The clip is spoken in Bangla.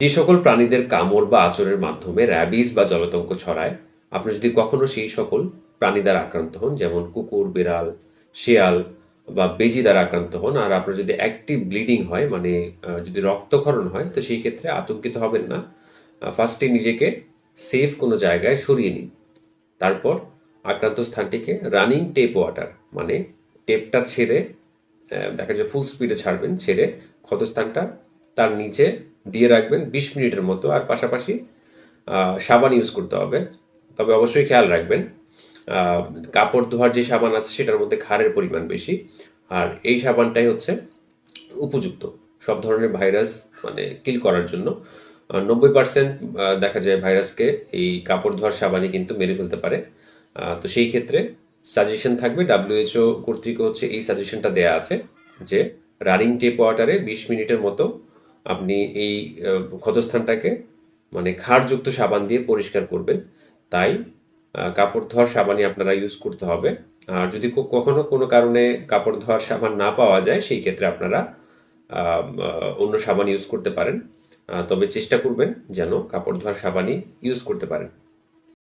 যে সকল প্রাণীদের কামড় বা আচরের মাধ্যমে র্যাবিস বা জলতঙ্ক ছড়ায়, আপনি যদি কখনো সেই সকল প্রাণী দ্বারা আক্রান্ত হন, যেমন কুকুর, বিড়াল, শিয়াল বা বেজি দ্বারা আক্রান্ত হন, আর আপনার যদি অ্যাক্টিভ ব্লিডিং হয় মানে যদি রক্তক্ষরণ হয়, তো সেই ক্ষেত্রে আতঙ্কিত হবেন না। ফার্স্টে নিজেকে সেফ কোনো জায়গায় সরিয়ে নিন। তারপর আক্রান্ত স্থানটিকে রানিং টেপ ওয়াটার মানে টেপটা ছেড়ে দেখা যায় ফুল স্পিডে ছাড়বেন, ছেড়ে ক্ষতস্থানটা তার নিচে দিয়ে রাখবেন বিশ মিনিটের মতো। আর পাশাপাশি সাবান ইউজ করতে হবে। তবে অবশ্যই খেয়াল রাখবেন কাপড় ধোয়ার যে সাবান আছে সেটার মধ্যে খারের পরিমাণ বেশি। আর এই সাবানটাই হচ্ছে উপযুক্ত সব ধরনের ভাইরাস মানে কিল করার জন্য। নব্বই পার্সেন্ট দেখা যায় ভাইরাসকে এই কাপড় ধোয়ার সাবানই কিন্তু মেরে ফেলতে পারে। তো সেই ক্ষেত্রে সাজেশন থাকবে ডাব্লিউএইচও কর্তৃক হচ্ছে এই সাজেশনটা দেয়া আছে যে রানিং টেপ ওয়াটারে বিশ মিনিটের মতো আপনি এই ক্ষতস্থানটাকে মানে ক্ষারযুক্ত সাবান দিয়ে পরিষ্কার করবেন। তাই কাপড় ধোয়ার সাবানই আপনারা ইউজ করতে হবে। আর যদি কখনো কোনো কারণে কাপড় ধোয়ার সাবান না পাওয়া যায়, সেই ক্ষেত্রে আপনারা অন্য সাবান ইউজ করতে পারেন। তবে চেষ্টা করবেন যেন কাপড় ধোয়ার সাবানই ইউজ করতে পারেন।